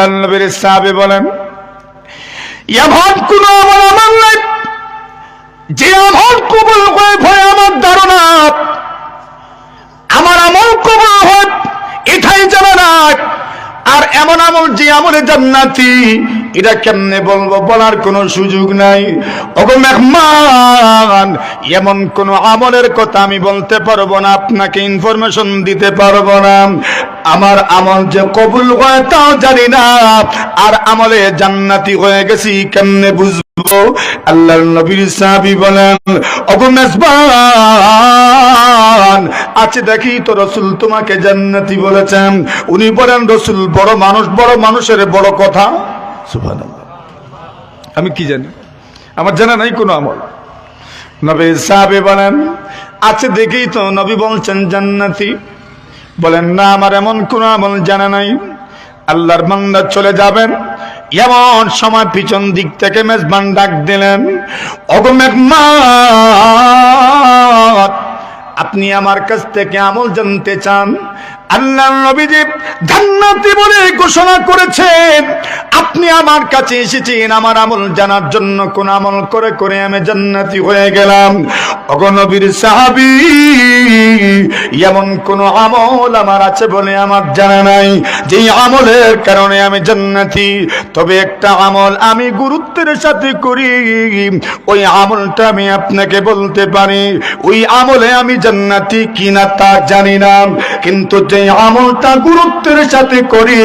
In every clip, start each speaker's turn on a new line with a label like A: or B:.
A: আল্লাহ নবীর বলেন এমন কোন আমল আমার নাই যে আমল কবুল হয়ে ভয় আমার ধারণা, আমার আমল কবুল হয় এটাই জানা আর এমন আমল যে আমলে জান্নাতি এটা কেমনে বলব, বলার কোনো সুযোগ নাই। এমন কোন আমলের কথা আমি বলতে পারব না, আপনাকে ইনফরমেশন দিতে পারব না। আমার আমল যে কবুল হয় তাও জানি না, আর আমলে জান্নাতি হয়ে গেছি কেমনে বুঝব? আল্লাহর নবীর সাহাবী বলেন, ওগো আছে দেখি তো রসুল তোমাকে জান্নাতি বলেছেন। উনি বলেন, রসুল বড় মানুষ, বড় মানুষের বড় কথা। সুবহানাল্লাহ। আমি কি জানি? আমার জানা নাই কোনো আমল। নবী সাহাবে বলেন, আছে দেখেই তো নবী বলছেন জান্নাতি। বলেন, না, আমার এমন কোন আমল জানা নাই। আল্লাহর বান্দা চলে যাবেন, এমন সময় পিছন দিক থেকে মেজবান ডাক দিলেন অগমেঘমাত আপনি আমার কাছ থেকে আমল জানতে চান? আল্লাহ নবীজি জান্নাতি বলে ঘোষণা করেছেন, আপনি আমার কাছে এসেছেন, আমার আমল জানার জন্য কোন আমল করে করে আমি জান্নাতি হয়ে গেলাম। অগনবীর সাহাবি, এমন কোন আমল আমার আছে বলে আমার জানা নাই। যে আমলের কারণে আমি জান্নাতি, তবে একটা আমল আমি গুরুত্বের সাথে করি, ওই আমলটা আমি আপনাকে বলতে পারি, ওই আমলে আমি জান্নাতি কিনা তা জানি না, কিন্তু যে আমলটা গুরুত্বের সাথে করি।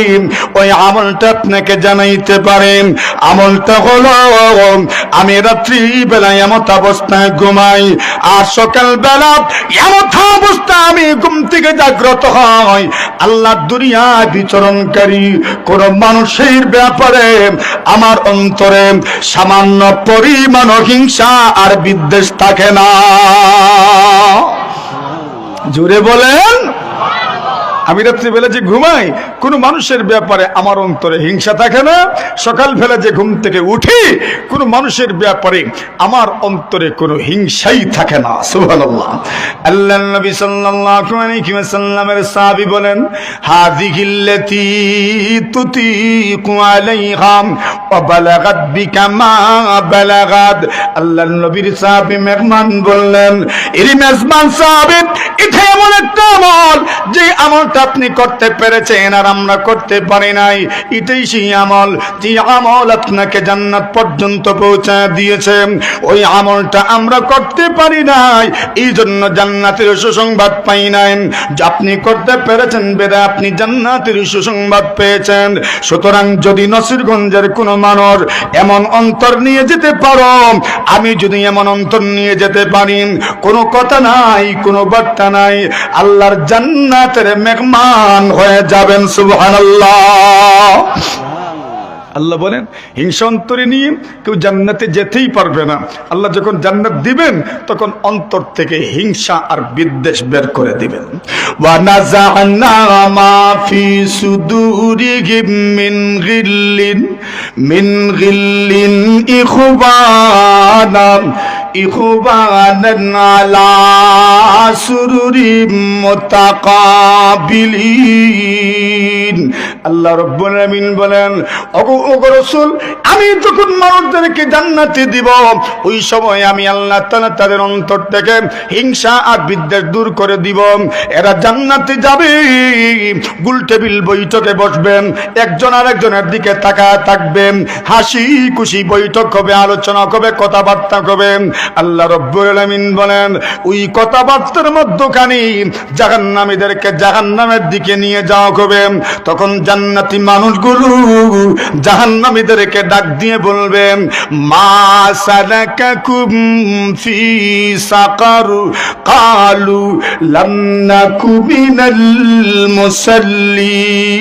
A: ওই আমলটা আপনাকে জানাইতে পারেন আমলটা হলো, আমি রাত্রি বেলায় এমত অবস্থায় ঘুমাই, আর সকাল বেলা এমত অবস্থা আমি ঘুম থেকে জাগ্রত হয় আল্লাহ দুনিয়ায় বিচরণকারী কোন মানুষের ব্যাপারে আমার অন্তরে সামান্য পরিমাণ হিংসা আর বিদ্বেষ থাকে না। জোরে বলেন। আমি রাত্রিবেলা যে ঘুমাই, কোন মানুষের ব্যাপারে আমার অন্তরে হিংসা থাকে না। সকাল বেলা যে ঘুম থেকে উঠি, কোন মানুষের ব্যাপারে আমার অন্তরে কোনো হিংসাই থাকে না। সুবহানাল্লাহ। আল্লাহ নবী সাল্লাল্লাহু আলাইহি ওয়াসাল্লামের সাহাবী বলেন, হাযিহিল্লাতী তুতিকু আলাইহা ওয়া বালাগাত বিকা মা বালাগাত। আল্লাহ নবীর সাহাবী মেহমান বললেন এরি মেজবান সাহাবী এটা এমন একটা আমল যে আমলটা আপনি করতে পেরেছেন আর আমরা করতে পারি নাই। এটাই সেই আমল, যে আমল আপনাকে জান্নাত পর্যন্ত পৌঁছা দিয়েছে। ওই আমলটা আমরা করতে পারি নাই এই জন্য জান্নাতের সুসংবাদ পাই নাই। আপনি করতে পেরেছেন বেদা, আপনি জান্নাতের সুসংবাদ পেয়েছেন। সুতরাং যদি নসিরগঞ্জের কোনো মানুষ এমন অন্তর নিয়ে যেতে পারো, আমি যদি এমন অন্তর নিয়ে যেতে পারি, কোনো কথা নাই, কোনো বার্তা নাই। আল্লাহর জান্নাতের মেহমান হয়ে যাবেন, সুবহানাল্লাহ। আল্লাহ বলেন হিংসা অন্তরে নিয়ে কেউ জান্নাতে যেতেই পারবে না। আল্লাহ যখন জান্নাত দিবেন, তখন অন্তর থেকে হিংসা আর বিদ্বেষ বের করে দিবেন। মিন ইখবানান আলা সুরুরিম মুতাকাবিলিন। আল্লাহ রব্বুল আমিন বলেন ওগো ওগো রাসূল আমি যখন মানুষদেরকে জান্নাতে দিব, ওই সময় আমি আল্লাহ তাআলা তাদের অন্তর থেকে হিংসা আর বিদ্বেষ দূর করে দিব। এরা জান্নাতে যাবে। গুল টেবিল বৈঠকে বসবেন। একজন আর একজনের দিকে তাকায় থাকবেন হাসি খুশি বৈঠক হবে, আলোচনা হবে, কথাবার্তা হবে। আল্লাহ রব্বুল বলেন, ওই কথাবার্তার মধ্যখানে জাহান্নামীদেরকে জাহান্নামের দিকে নিয়ে যাওয়া হবে। তখন জান্নাতি মানুষগুলো জাহান্নামীদেরকে ডাক দিয়ে বলবেন মা সালাকাকুম ফি সাকার কালু লাম নাকু মিনাল মুসাল্লিন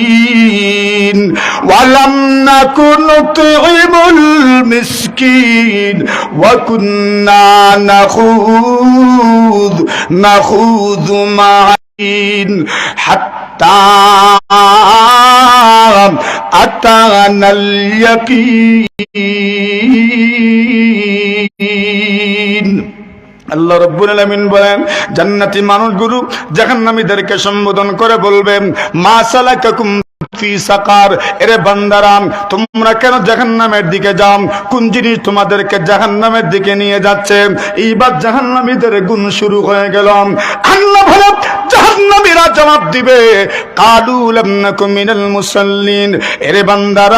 A: ওয়ালাম নাকু নুতইমুল মিসকিন ওয়া কুন্না নাখুদ নাখুদ মা'in حتى أتانا اليقين আল্লাহ রব্বুল আলামিন বলেন জান্নাতি মানুষগুলো জাহান্নামীদেরকে সম্বোধন করে বলবেন মা সালাকাকুম ফি সাকার এরে বান্দারাম তোমরা কেন জাহান্নামের দিকে যাও কোন জিনিস তোমাদেরকে জাহান্নামের দিকে নিয়ে যাচ্ছে এইবার জাহান্নামীদের গুণ শুরু হয়ে গেল আল্লাহ জাহান্নামীরা জবাব দিবে। কালু লাম নাকুম মুসাল্লিন। এরে বান্দারা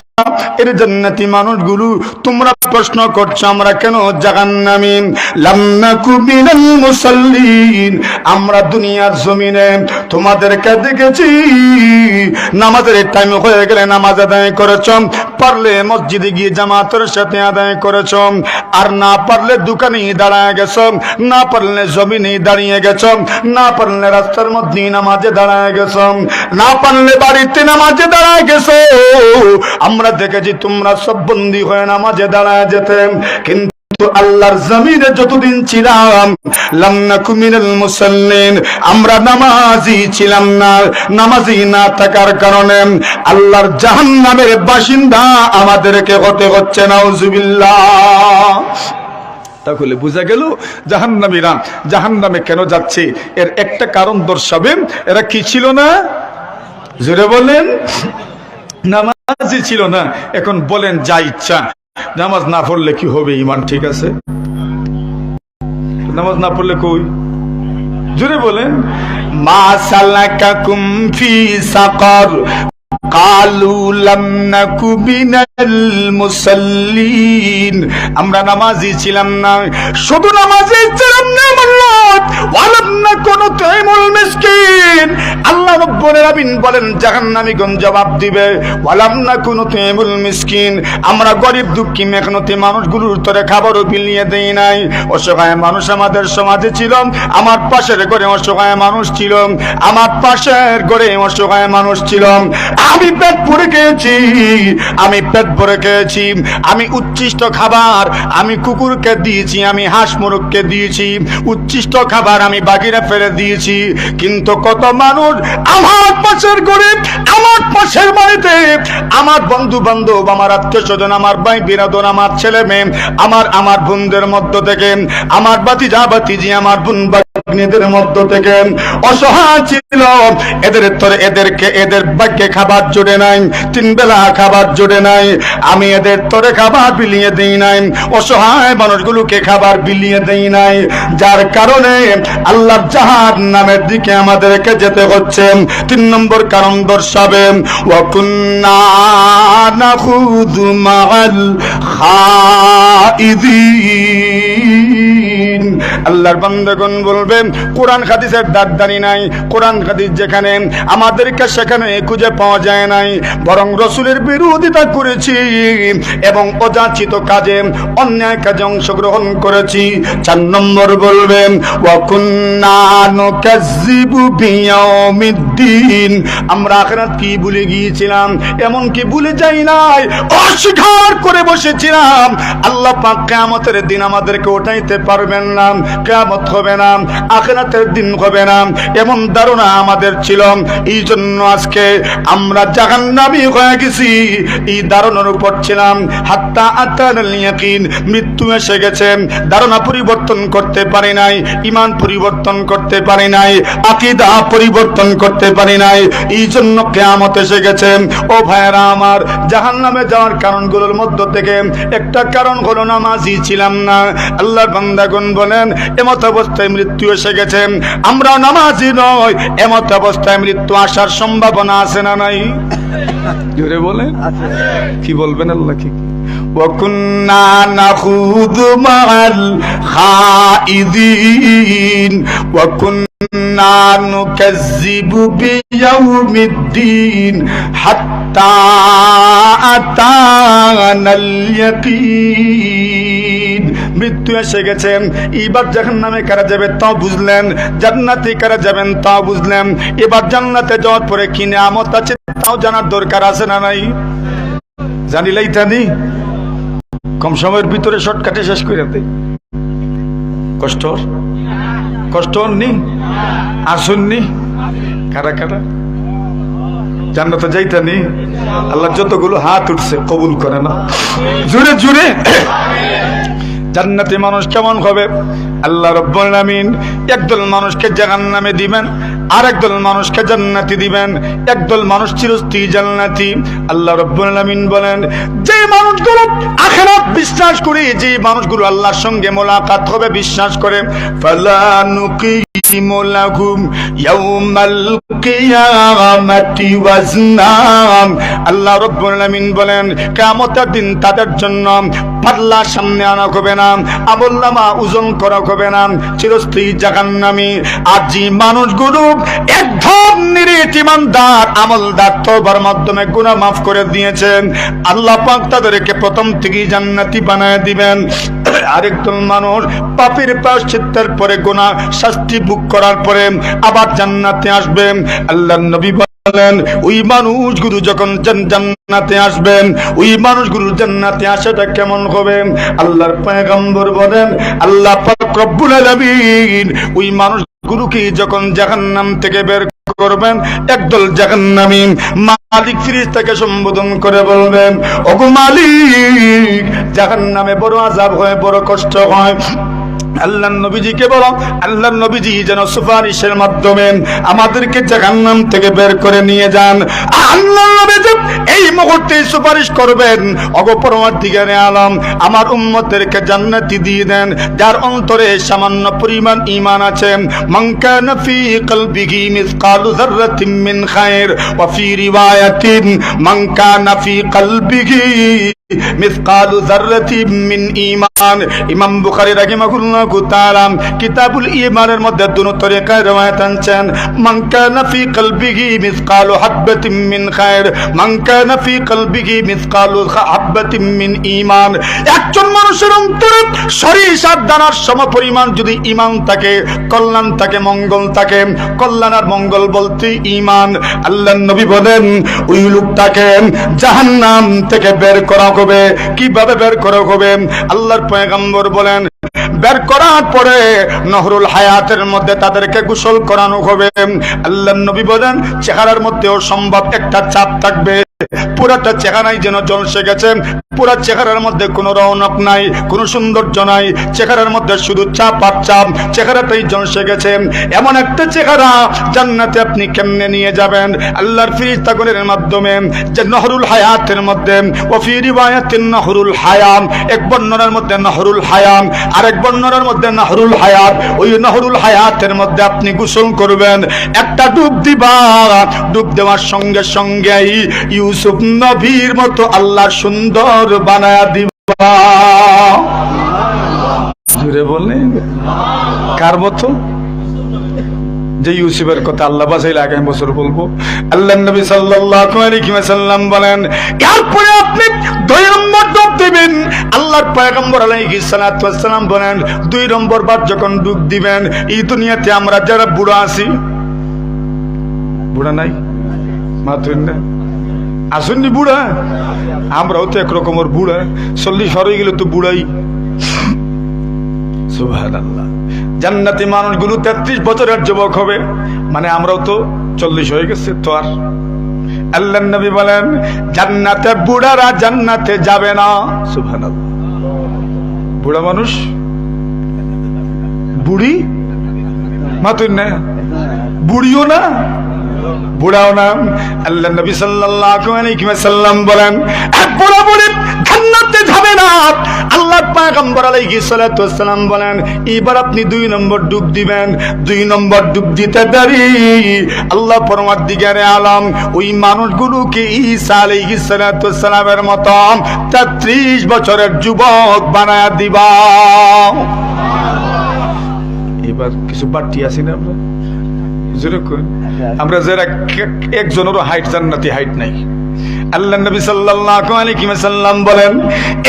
A: এর জান্নাতি মানুষগুলো, তোমরা প্রশ্ন করছ, আমরা কেন জাহান্নামী? আমরা দুনিয়ার জমিনে তোমাদেরকে দেখেছি, নামাজের টাইম হয়ে গেলে নামাজ আদায় করেছ, পারলে মসজিদে গিয়ে জামাতের সাথে আদায় করেছ, আর না পারলে দোকানে দাঁড়ায় গেছ, না পারলে জমিনে দাঁড়িয়ে গেছ, না পারলে রাস্তার মধ্যে নামাজে দাঁড়ায় গেছ, না পারলে বাড়িতে নামাজে দাঁড়ায় গেছ। আমরা দেখেছি, তোমরা সব বন্দী হয়ে নামাজে দাঁড়ায় যেতে। কিন্তু আল্লাহর জমিনে যতদিন ছিলাম মুসাল্লিন, আমরা নামাজি ছিলাম না, নামাজি না থাকার কারণে আল্লাহর জাহান্নামের বাসিন্দা আমাদেরকে হতে হচ্ছে, নাউজুবিল্লাহ। তাহলে বোঝা গেল, জাহান্নামীরা জাহান্নামে কেন যাচ্ছে? এর একটা কারণ দর্শাবে, এরা কি ছিল না? জোরে বলেন। নামাজি ছিল না, এখন বলেন যা ইচ্ছা। নামাজ না পড়লে কি হবে ইমান ঠিক আছে? নামাজ না পড়লে কই? জুড়ে বলেন, মা সালাকাকুম ফি সাকার। আমরা নামাজি ছিলাম না, শুধু নামাজি ছিলাম না বলেন জবাব দিবে, ওয়ালাম মিসকিন। আমরা গরিব দুঃখী মানুষগুলোর খাবারও নাই। মানুষ আমাদের সমাজে ছিল, আমার পাশের ঘরে অসহায় মানুষ ছিল, আমার পাশের ঘরে অসহায় মানুষ ছিল। আমি পেট ভরে খেয়েছি, আমি পেট ভরে খেয়েছি, আমি উচ্ছিষ্ট খাবার, আমি কুকুরকে দিয়েছি, আমি হাঁস মুরগকে দিয়েছি, উচ্ছিষ্ট খাবার আমি বাকিরা ফেলে দিয়েছি। কিন্তু কত মানুষ আমার পাশের ঘরে, আমার পাশের বাড়িতে, আমার বন্ধু বান্ধব আমার আত্মীয় স্বজন আমার ভাই বিনোদন, আমার ছেলে মেয়ে, আমার আমার বোনদের মধ্য থেকে, আমার বাতিজা বাতিজি আমার বোন বাগ্নিদের মধ্য থেকে অসহায় ছিল। এদের তোর এদেরকে এদের ভাগ্যে খাবার জুড়ে নাই, তিন বেলা খাবার জুড়ে নাই। আমি এদের তোরে খাবার বিলিয়ে দেই নাই, অসহায় মানুষগুলোকে খাবার বিলিয়ে দেই নাই। যার কারণে আল্লাহ জাহার নামের দিকে আমাদেরকে যেতে হচ্ছে। তিন নম্বর কারণ দর্শাবে আল্লাহর বান্দাগণ বলবে কোরআন হাদিসের দাঁড়দানি নাই, কোরআন হাদিস যেখানে আমাদেরকে সেখানে খুঁজে পাওয়া যায় নাই। বরং রসুলের বিরোধিতা করেছি এবং অযাচিত কাজে, অন্যায় কাজে অংশগ্রহণ করেছি। চার নম্বর বলবেন আমরা আখরাত কি ভুলে গিয়েছিলাম? এমন কি ভুলে যাই নাই? অস্বীকার করে বসেছিলাম। আল্লাহ পাক কিয়ামতের দিন আমাদেরকে ওঠাইতে পারবেন না, কিয়ামত হবে না। আখেরাতের দিন হবে না। এমন ধারণা আমাদের ছিল। এই জন্য আজকে আমরা জাহান্নামী হয়ে গেছি। এই ধারণার উপর ছিলাম। হাত্তা আত্মার মৃত্যু এসে গেছে। ধারণা পরিবর্তন করতে পারি নাই ইমান পরিবর্তন করতে পারি নাই, আকিদা পরিবর্তন করতে পারি নাই এই জন্য কেয়ামত এসে গেছে। ও ভাইয়েরা আমার, জাহান্নামে যাওয়ার কারণগুলোর মধ্য থেকে একটা কারণ হলো নামাজি ছিলাম না। আল্লাহ বান্দাগুন বলেন, এমত অবস্থায় মৃত্যু এসে গেছে। আমরা নামাজি নয়, এমত অবস্থায় মৃত্যু আসার সম্ভাবনা আছে না নাই? জোরে বলেন। কি বলবেন আল্লাহ কি وكنا نخوض مع الخائضين وكنا نكذب بيوم الدين حتى أتانا اليقين মৃত্যু এসে গেছে এবার জাহান নামে কারা যাবে তাও বুঝলেন জান্নাতে কারা যাবেন তাও বুঝলেন এবার জান্নাতে যাওয়ার পরে কি নিয়ামত আছে তাও জানার দরকার আছে না নাই জানিলে ইত্যাদি কম সময়ের ভিতরে শর্টকাটে শেষ করে দে। কষ্ট? কষ্ট নি আসুননি কারা কারা? জান্নাতে যাইতা নি আল্লাহ যতগুলো হাত উঠছে কবুল করে না জুড়ে জুড়ে। জান্নাতে মানুষ কেমন হবে? আল্লাহ রব্বুল আমিন একদল মানুষকে জাহান্নামে দিবেন আর একদল মানুষকে জান্নাতি দিবেন, একদল মানুষ চিরস্থায়ী জান্নাতি। আল্লাহ রব্বুল আলামিন বলেন যে মানুষগুলো আখেরাত বিশ্বাস করে যে মানুষগুলো আল্লাহর সঙ্গে মোলাকাত হবে, বিশ্বাস করে, ফালা লাহুম ইয়াউমাল কিয়ামাতি ওয়াজনাম। আল্লাহ রব্বুল আলামিন বলেন, কিয়ামতের দিন তাদের জন্য পাল্লা সামনে আনা হবে না? আমলনামা ওজন করা হবে না? চিরস্থায়ী জাহান্নামী। আর যে মানুষগুলো এক ধরনের ইমানদার আমলদার তওবার মাধ্যমে গুনাহ মাফ করে দিয়েছেন। আল্লাহ পাক তাদেরকে প্রথম থেকেই জান্নাতি বানায় দিবেন। আরেকজন মানুষ পাপের প্রায়শ্চিত্তের পরে গুনাহ শাস্তি ভোগ করার পরে আবার জান্নাতে আসবেন আল্লাহ নবী বলেন, ওই যখন জান্নাতে আসবেন, ওই জান্নাতে আসাটা কেমন হবে? আল্লাহর পয়গম্বর বলেন, আল্লাহ আলামিন ওই যখন জাহান্নাম থেকে বের করবেন, একদল জাহান্নামী মালিক ফিরিস্তাকে সম্বোধন করে বলবেন, ওগো মালিক, জাহান্নামে বড় আযাব হয়, বড় কষ্ট হয়। আল্লাহ নবীজিকে বলো, আল্লাহ নবীজি যেন সুপারিশের মাধ্যমে আমাদেরকে জাহান্নাম থেকে বের করে নিয়ে যান। আল্লাহ নবীজি এই মুহূর্তে সুপারিশ করবেন অগপরমার আলম, আমার উম্মতেরকে জান্নাতি দিয়ে দেন, যার অন্তরে সামান্য পরিমাণ ইমান আছে। মান কানা ফি কলবিহি মিসকালু যাররাতিন মিন খায়র ওয়া ফি রিওয়ায়াতিন, মান কানা ফি কলবিহি একজন মানুষের অন্তরে সরিষার দানার সমপরিমাণ যদি ঈমান থাকে, কল্যাণ থাকে, মঙ্গল থাকে, কল্যাণ আর মঙ্গল বলতে ঈমান। আল্লাহর নবী বলেন, ওই লোকটাকে জাহান্নাম থেকে বের করা হবে কীভাবে বের করা হবে আল্লাহর পয়গাম্বর বলেন, বের করার পরে নহরুল হায়াতের মধ্যে তাদেরকে গোসল করানো হবে। আল্লাহ নবী বলেন, চেহারার মধ্যেও সম্ভব একটা চাপ থাকবে। পুরাটা চেহারাই যেন জলসে গেছে পুরা চেহারার মধ্যে কোনো রৌনক নাই, কোনো সৌন্দর্য নাই। চেহারার মধ্যে শুধু চাপ আর চাপ চেহারাটাই জলসে গেছে এমন একটা চেহারা জান্নাতে আপনি কেমনে নিয়ে যাবেন? আল্লাহর ফিরিস্তাগণের মাধ্যমে যে নহরুল হায়াতের মধ্যে ওফি রিওয়ায়াতিন নহরুল হায়াম, এক বর্ণনার মধ্যে নহরুল হায়াম আর এক বর্ণনার মধ্যে নহরুল হায়াত। ওই নহরুল হায়াতের মধ্যে আপনি গোসল করবেন। একটা ডুব দিবা, ডুব দেওয়ার সঙ্গে সঙ্গেই ইউসুফ নবীর মতো আল্লাহ সুন্দর বানায়া দিবা। জুড়ে বললেন কার মতো? যে ইউসুফের কথা আল্লাহ বাসাইলে আগামী বছর বলব। আল্লাহ নবী ওয়াসাল্লাম বলেন এরপরে আপনি দুই নম্বর ডুব দিবেন। আল্লাহর পয়গম্বর ওয়াসসালাম বলেন, দুই নম্বর বার যখন ডুব দিবেন, এই দুনিয়াতে আমরা যারা বুড়া আছি, বুড়া নাই মাথুন না আসুননি বুড়া? আমরাও তো একরকমের বুড়া। চল্লিশ হয়ে গেলে তো বুড়াই। জান্নাতি মানুষগুলো তেত্রিশ বছরের যুবক হবে। মানে আমরাও তো চল্লিশ হয়ে গেছে তো আর। আল্লাহ নবী বলেন, জান্নাতে বুড়ারা জান্নাতে যাবে না। সুবহানাল্লাহ। বুড়া মানুষ? বুড়ি? মাতুন না? বুড়িও না? বুড়াও না আল্লাহ নবী সাল্লাল্লাহু আলাইহি বলেন এক বুড়া বুড়ি জান্নাতে যাবে না। আল্লাহ পয়গম্বর আলাইহিস সালাতু বলেন, এবার আপনি দুই নম্বর ডুব দিবেন। দুই নম্বর ডুব দিতে দেরি। আল্লাহ পরমাধিকারে আলম, ওই মানুষগুলোকে ঈসা আলাইহিস সালাতু ওয়াসসালামের মতো 33 বছরের যুবক বানায়া দিবা। এবার কিছু বাড়তি আছি না আমরা যারা একজনেরও হাইট জান্নাতি হাইট নাই। আল্লাহ নবী সাল্লাল্লাহু আলাইহি ওয়াসাল্লাম বলেন,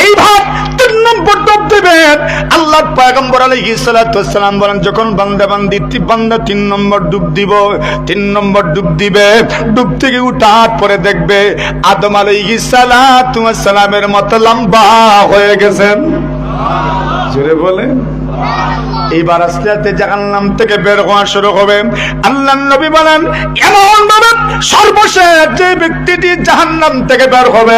A: এই ভাব তিন নম্বর ডুব দিবেন। আল্লাহ পয়গম্বর আলাইহিস সালাতু ওয়াসসালাম বলেন, যখন বান্দা বান্দি বান্দা তিন নম্বর ডুব দিব, তিন নম্বর ডুব দিবে, ডুব থেকে উঠার পরে দেখবে আদম আলাইহিস সালাতু ওয়াসসালামের মতো লম্বা হয়ে গেছেন। জোরে বলেন। এইবার আস্তে আস্তে জাহান্নাম থেকে বের হওয়া শুরু হবে। আল্লাহ নবী বলেন, এমন ভাবে সর্বশেষ যে ব্যক্তিটি জাহান্নাম থেকে বের হবে।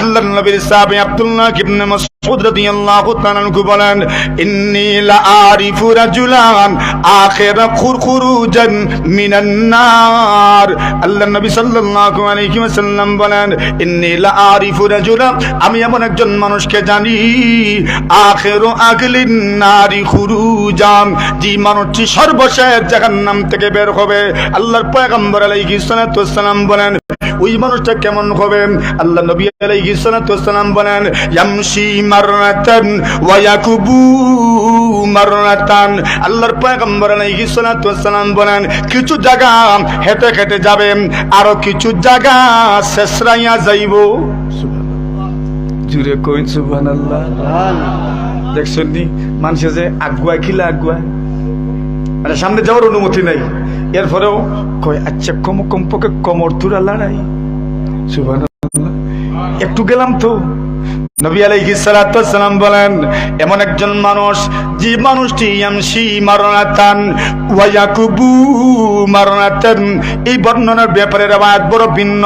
A: আল্লাহর নবীর সাহাবী আব্দুল্লাহ ইবনে মাসউদ রাদিয়াল্লাহু তাআলা আনহু বলেন, ইন্নী লা আরিফু রাজুলান আখির খুরখুরুজান মিনান নার। আল্লাহর নবী সাল্লাল্লাহু আলাইহি ওয়াসাল্লাম বলেন, ইন্নী লা আরিফু রাজুলান, আমি এমন একজন মানুষকে জানি, আখিরু আগলিন নারি খুরুজান, যে মানুষটি সর্বশেষ জাহান্নাম থেকে বের হবে। আল্লাহর পয়গম্বর আলাইহিস সালাতু ওয়াসসালাম বলেন, ওই মানুষটা কেমন হবে? আল্লাহ নবী মাররাতান আল্লাহর কিছু জায়গা হেঁটে হেঁটে যাবে আরও কিছু জায়গা শেষরাইয়া যাইব জুড়ে কইন সুবহানাল্লাহ মানুষে যে আগুয়া খিলা আগুয়া মানে সামনে যাওয়ার অনুমতি নাই এরপরেও কয় আচ্ছা কম কম কমপক্ষে কমর তুরা লড়াই সুবহানাল্লাহ একটু গেলাম তো। নবী আলাইহিস সালাম বলেন এমন একজন মানুষ যে মানুষটি ইয়ামশি মারনাতান ওয়া ইয়াকুবু মারনাতান এই বর্ণনার ব্যাপারে রেওয়ায়াত বড় ভিন্ন।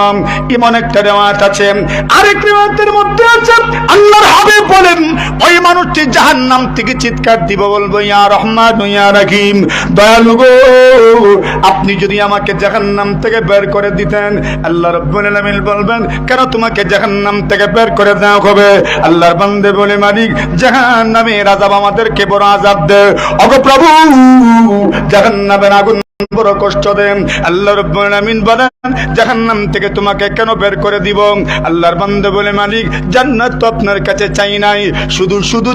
A: এমন একটা রেওয়ায়াত আছে। আরেক রেওয়ায়াতের মধ্যে আছে, আল্লাহর হাবিব বলেন, ওই মানুষটি জাহান্নাম থেকে চিৎকার দিব, বলব, ইয়া রহমান, ইয়া রাহিম, দয়ালু গো, আপনি যদি আমাকে জাহান্নাম থেকে বের করে দিতেন, আল্লাহ রাব্বুল আলামিন বলবেন, কেন তোমাকে জাহান্নাম থেকে বের করে দেওয়া হবে? আল্লাহর বান্দে বলে, মালিক, জাহান্নামের আযাব আমাদেরকে বড় ওগো প্রভু আগুন বড় কষ্ট দেন। আলামিন বলেন থেকে তোমাকে কেন বের করে দিব? আল্লাহর বলে, মালিক, জান্নাত তো আপনার কাছে চাই নাই। শুধু শুধু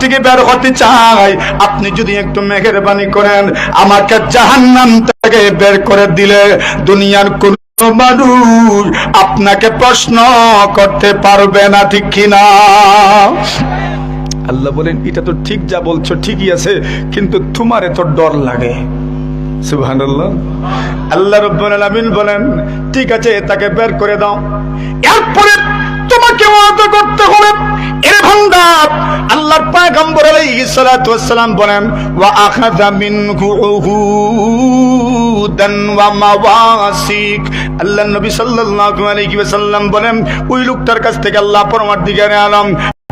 A: থেকে বের হতে চাই। আপনি যদি একটু মেহেরবানি করেন, আমাকে জাহান্নাম থেকে বের করে দিলে দুনিয়ার কোন মানুষ আপনাকে প্রশ্ন করতে পারবে না, ঠিক কিনা? আল্লাহ বলেন, এটা তো ঠিক যা বলছো, ঠিকই আছে, কিন্তু তোমার এত ডর লাগে। আল্লাহ বলেন, ঠিক আছে, তাকে বের করে দাও। এরপরে তোমাকে করতে হবে। আল্লাহ নবী বলেন, ওই লোকটার কাছ থেকে আল্লাহ পরমার্দিগারে আলম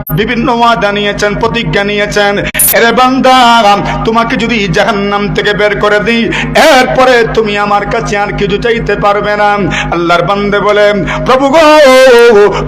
A: বিভিন্ন ওয়াদা নিয়েছেন প্রতিজ্ঞা নিয়েছেন এরে বান্দা তোমাকে যদি জাহান্নাম থেকে বের করে দিই, এরপরে তুমি আমার কাছে আর কিছু চাইতে পারবে না। আল্লাহর বান্দে বলে, প্রভু গো,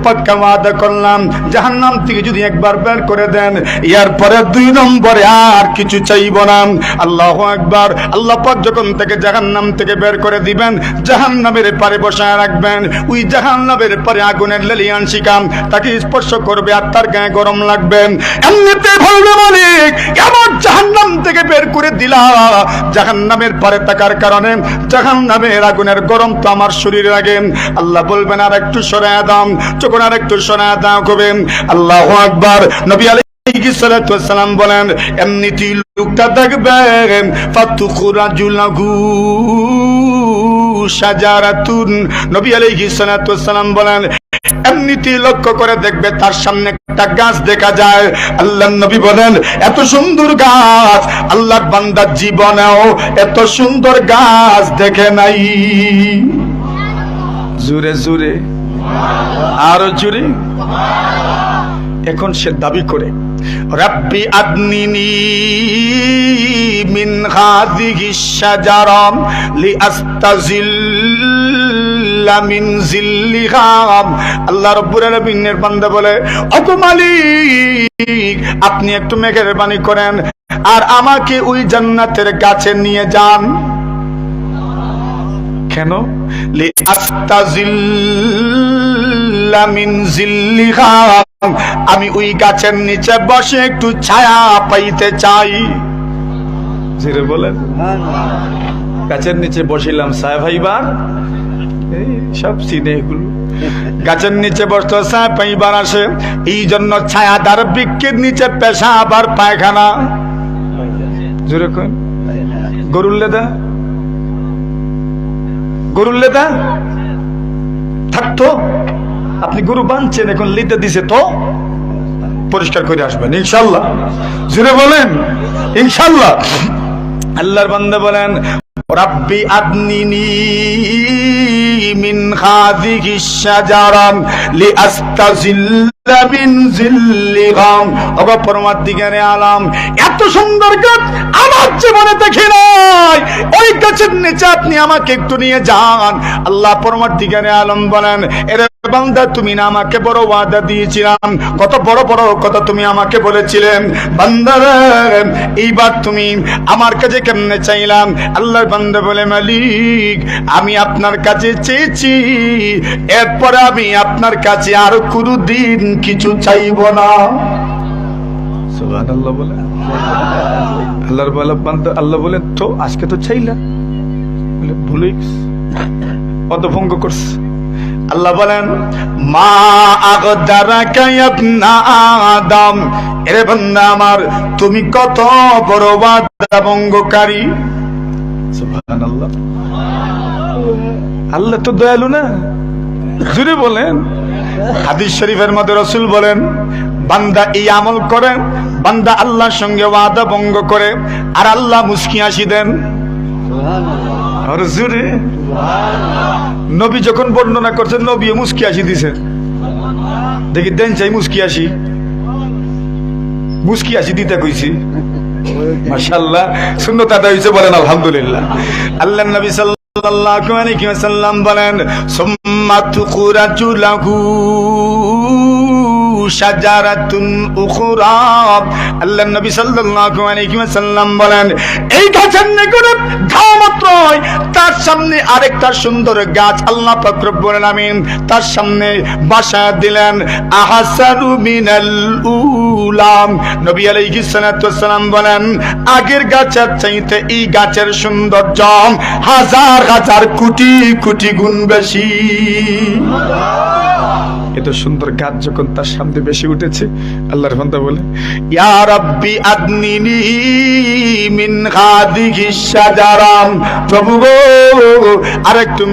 A: পাক্কা ওয়াদা করলাম, জাহান্নাম থেকে যদি একবার বের করে দেন, এরপরে দুই নম্বরে আর কিছু চাইব না। আল্লাহ একবার আল্লাহ পাক যখন থেকে জাহান্নাম থেকে বের করে দিবেন, জাহান্নামের পারে বসায় রাখবেন, ওই জাহান্নামের পারে আগুনের লেলিয়ান শিকাম, তাকে স্পর্শ করবে আর তার গায়ে গরম লাগবে। এমনিতে বলবে মালিক, এমন জাহান্নাম থেকে বের করে দিলা। জাহান্নামের পারে থাকার কারণে জাহান্নামের আগুনের গরম তো আমার শরীরে লাগে। আল্লাহ বলবেন, আর একটু সরায় দাম যখন আর একটু সরায় দাও কবে? আল্লাহ আকবার। নবী আলী সালাম বলেন, এমনিতেই লোকটা দেখবেন ফাতুকুরা জুলাগু সাজারাতুন। নবী আলাইহিস ওয়াসসালাম বলেন এমনিতে লক্ষ্য করে দেখবে তার সামনে একটা গাছ দেখা যায়। আল্লাহ নবী বলেন, এত সুন্দর গাছ, আল্লাহর বান্দার জীবনেও এত সুন্দর গাছ দেখে নাই। জুরে জুরে আরও জুরে এখন সে দাবি করে, রাব্বি আদনিনি মিন হাযিহি শাজারাম আল্লাহ রাব্বুল আলামিনের বান্দা বলে মালিক, আপনি একটু মেঘের বাণী করেন আর আমাকে ওই জান্নাতের গাছে নিয়ে যান। কেন? আমি ওই গাছের নিচে বসে একটু ছায়া পাইতে চাই। বলেন। গাছের নিচে বসিলাম ছায়া ভাইবার। সব সিনে এগুলো। গাছের নিচে পাইবার আসে এই জন্য ছায়াদার নিচে পেশা আবার পায়খানা। জোরে কন গরুর লেদা? গরুর লেদা? থাকতো আপনি গরু বানছেন, এখন লিতে দিছে তো। পরিষ্কার করে আসবেন, ইনশাল্লাহ। জুড়ে বলেন, ইনশাল্লাহ। আল্লাহর বান্দা বলেন রাব্বি আদনিনি মিন হাযিহিশ শাজারা লিআস্তাযিল্লা আমাকে একটু নিয়ে যান। আল্লাহ আলম বলেন আমাকে বড় ওয়াদা দিয়েছিলাম। কত বড় বড় কথা তুমি আমাকে বলেছিলেন। বান্দারে এইবার তুমি আমার কাছে কেমনে চাইলাম? আল্লাহর বান্দা বলে, মালিক, আমি আপনার কাছে চেয়েছি। এরপরে আমি আপনার কাছে আর কোনো দিন কিছু চাইব না। সুবহানাল্লাহ বলে। আল্লাহ তো, আজকে তো চাইলা? ভুলে করছে। আল্লাহ বলেন, মা আমার, তুমি কত বড় বাদা ভঙ্গকারী আল্লাহ তো দয়ালু না। জুড়ে বলেন হাদিস শরীফের মধ্যে রসুল বলেন বান্দা এই আমল করে বান্দা আল্লাহর সঙ্গে ওয়াদা ভঙ্গ করে আর আল্লাহ মুস্কি হাসি দেন। নবী যখন বর্ণনা করছেন নবী মুস্কি আসি দিছে দেখি দেন চাই মুস্কি আসি মুস্কি আসি দিতে কইছি। মাশাআল্লাহ সুন্নত আদায় হয়েছে বলেন আলহামদুলিল্লাহ। আল্লাহ নবী সাল্লাল্লাহু ওয়াসাল্লাম বলেন সুম্মা তুকুরাজু লাহু। আল্লাহ এই তার সামনে আরেকটা সুন্দর গাছ তার সামনে বাসা দিলেন। মিনাল উলাম। নবী বলেন, আগের গাছের চাইতে এই গাছের সুন্দর সৌন্দর্য হাজার হাজার কোটি কোটি গুণ বেশি। সুন্দর গাছ যখন তার সামনে বেশি উঠেছে, আল্লাহর বান্দা বলে, ইয়া রাব্বি আদনিনি মিন হাদিহি প্রভু গো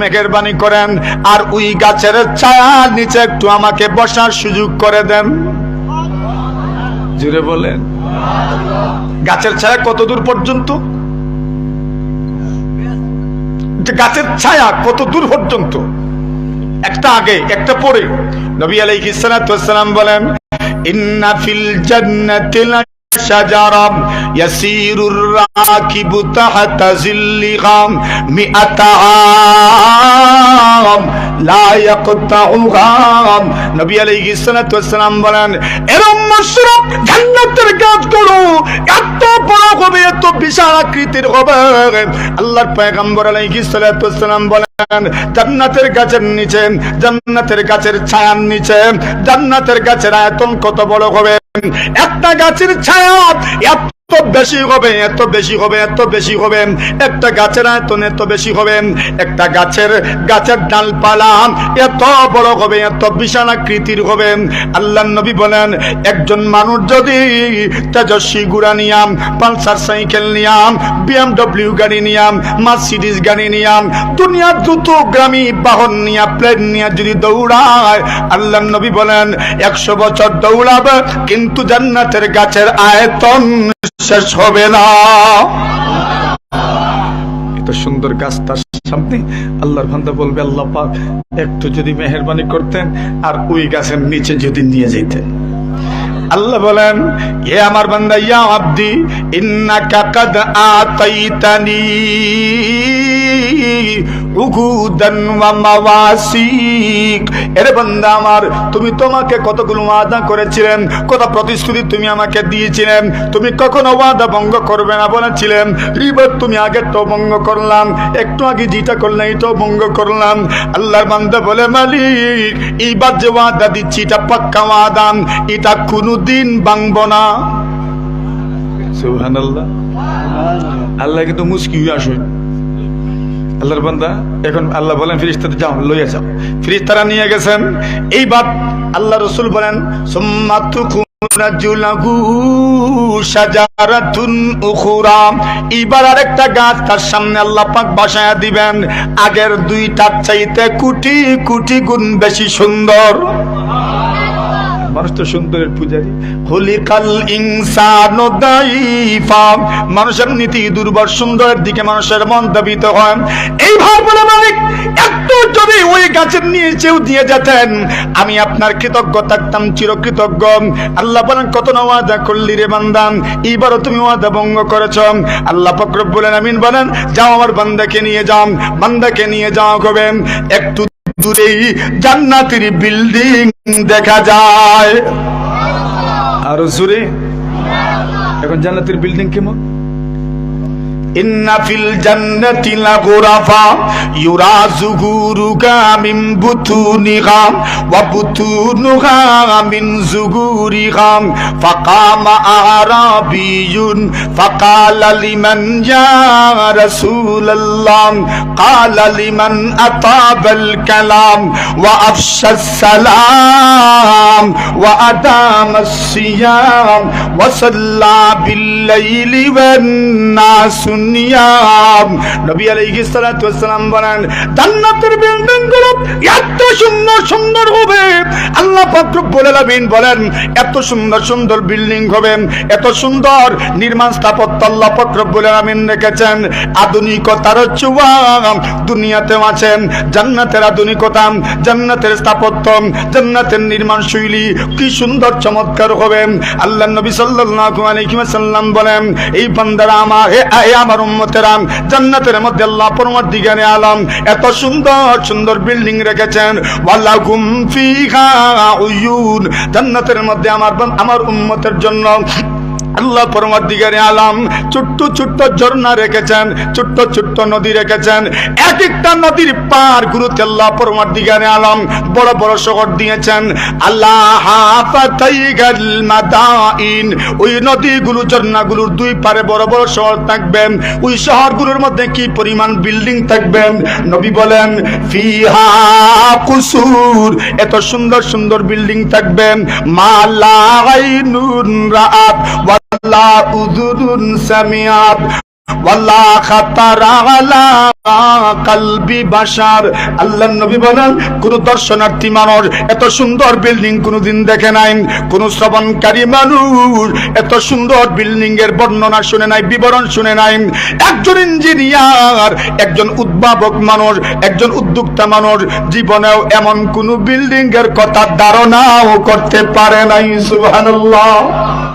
A: মেঘের বাণী করেন, আর ওই গাছের ছায়ার নিচে একটু আমাকে বসার সুযোগ করে দেন। জুড়ে বলেন, গাছের ছায়া কত দূর পর্যন্ত গাছের ছায়া কত দূর পর্যন্ত? একটা আগে একটা পরে। নবী আলাইহিস সালাতু ওয়াস সালাম বলেন ইন্না ফিল জান্নাতি নবী আলাইহিস সালাতু ওয়াসসালাম বলেন, এরম মাশরুব জান্নাতের গাছগুলো এত বড় হবে, এত বিশাল আকৃতির হবে। আল্লাহর পয়গম্বর ওয়াসসালাম বলেন, জান্নাতের গাছের নিচে, জান্নাতের গাছের ছায়ার নিচে, জান্নাতের গাছের আয়তন কত বড় হবে? একটা গাছের ছায়া এত বেশি হবে, এত বেশি হবে, এত বেশি হবে। একটা গাছের আয়তন এত বেশি হবে। একটা গাছের গাছের ডালপালা এত বড় হবে, এত বিশাল আকৃতির হবে। আল্লাহ নবী বলেন, একজন মানুষ যদি তেজস্বী গুড়া নিয়াম পালসার সাইকেল নিয়াম বিএমডব্লিউ গাড়ি নিয়াম মার্সিডিস গাড়ি নিয়াম দুনিয়ার দ্রুত গ্রামী বাহন নিয়া, প্লেন নিয়া যদি দৌড়ায় আল্লাহ নবী বলেন, একশো বছর দৌড়াবে, কিন্তু জান্নাতের গাছের আয়তন শেষ হবে না। এত সুন্দর গাছ তার সামনে আল্লাহর ভান্দা বলবে, আল্লাহ পাক, একটু যদি মেহরবানি করতেন আর ওই গাছের নিচে যদি নিয়ে যেতেন। আল্লাহ বলেন এ আমার বান্দা, ইয়া আব্দি, ইন্নাকা কাদ আতাইতানি। উগুদান ওয়া এর বান্দা আমার, তুমি তোমাকে কতগুলো ওয়াদা করেছিলেন? কত প্রতিশ্রুতি তুমি আমাকে দিয়েছিলেন? তুমি কখনো ওয়াদা ভঙ্গ করবে না বলেছিলেন? এবার তুমি আগে তো ভঙ্গ করলাম, একটু আগে যেটা করলাম এটাও ভঙ্গ করলাম। আল্লাহর বান্দা বলে, মালিক, এইবার যে ওয়াদা দিচ্ছি, এটা পাক্কা ওয়াদা, এটা কোনোদিন ভাঙবো না। সুবহানাল্লাহ। আল্লাহ কিন্তু মুস্কি হয়ে আসে আল্লাহর বান্দা, এখন আল্লাহ বলেন ফিরিস্তাতে যাও, লইয়া যাও। ফিরিস্তারা নিয়ে গেছেন। এইবার আল্লাহ রসুল বলেন আগের দুইটার চাইতে কোটি কোটি গুণ বেশি সুন্দর। মানুষ তো সুন্দরের পূজারি। হলিকাল ইনসান মানুষের নীতি দুর্বল, সুন্দরের দিকে মানুষের মন দাবিত হয়। এই ভাব বলে মালিক একটু যদি ওই গাছের নিচেও দিয়ে যেতেন, আমি আপনার কৃতজ্ঞ থাকতাম, চিরকৃতজ্ঞ। আল্লাহ বলেন, কত না ওয়াদা করলি রে বান্দাম এইবারও তুমি ওয়াদা ভঙ্গ করেছ। আল্লাহ ফকরব বলেন, আমিন বলেন, যাও আমার বান্দাকে নিয়ে যাও, বান্দাকে নিয়ে যাও কবে? একটু দূরেই জান্নাতের বিল্ডিং দেখা যায়। আরও জোরে? এখন জান্নাতের বিল্ডিং কেমন? ইন্না ফিল জান্নাতি লাগুরাফা ইউরা যুগুরুকা মিন বুতুনিহা, ওয়া বুতুনুহা মিন যুগুরিহা ফাকামা আরাবিয়ুন, ফাকালা লিমান ইয়া রাসূলুল্লাহ, কালা লিমান আতাবাল কালাম, ওয়া আফশাস সালাম, ওয়া আদামাস সিয়াম আধুনিকতার ছোঁয়া দুনিয়াতেও আছেন। জান্নাতের আধুনিকতা জান্নাতের স্থাপত্য জান্নাতের নির্মাণ শৈলী কি সুন্দর চমৎকার হবে। আল্লাহ নবী সাল্লাল্লাহু বলেন, এই বান্দারা আমার হে আমার উম্মতেরা জান্নাতের মধ্যে আল্লাহ পরমার দিগানে আলাম। এত সুন্দর সুন্দর বিল্ডিং রেখেছেন। জান্নাতের মধ্যে আমার আমার উম্মতের জন্য আল্লাহ পরমাধিকারে আলাম। ছোট্ট ছোট্ট ঝর্ণা রেখেছেন, ছোট্ট ছোট্ট নদী রেখেছেন। এক একটা নদীর পার গুরুতে আল্লাহ পরমাধিকারে আলাম। বড় বড় শহর দিয়েছেন। আল্লাহ ওই নদীগুলো, ঝর্ণাগুলোর দুই পারে বড় বড় শহর থাকবেন ওই শহরগুলোর মধ্যে কি পরিমাণ বিল্ডিং থাকবেন নবী বলেন, ফিহা কুসুর। এত সুন্দর সুন্দর বিল্ডিং থাকবেন মালা আইনুন রাআত ওয়ালা উযুরুন সামিআত ওয়ালা খাতারা আলা কালবি বাশার। আল্লাহ নবী বলেন, কোন দর্শনার্থী মানুষ এত সুন্দর বিল্ডিং কোনদিন দেখে নাই, কোন শ্রবণকারী মানুষ এত সুন্দর বিল্ডিং এর বর্ণনা শুনে নাই, বিবরণ শুনে নাই। একজন ইঞ্জিনিয়ার, একজন উদ্ভাবক মানুষ, একজন উদ্যোক্তা মানুষ জীবনেও এমন কোন বিল্ডিং এর কথা ধারণাও করতে পারে নাই, সুবহানাল্লাহ।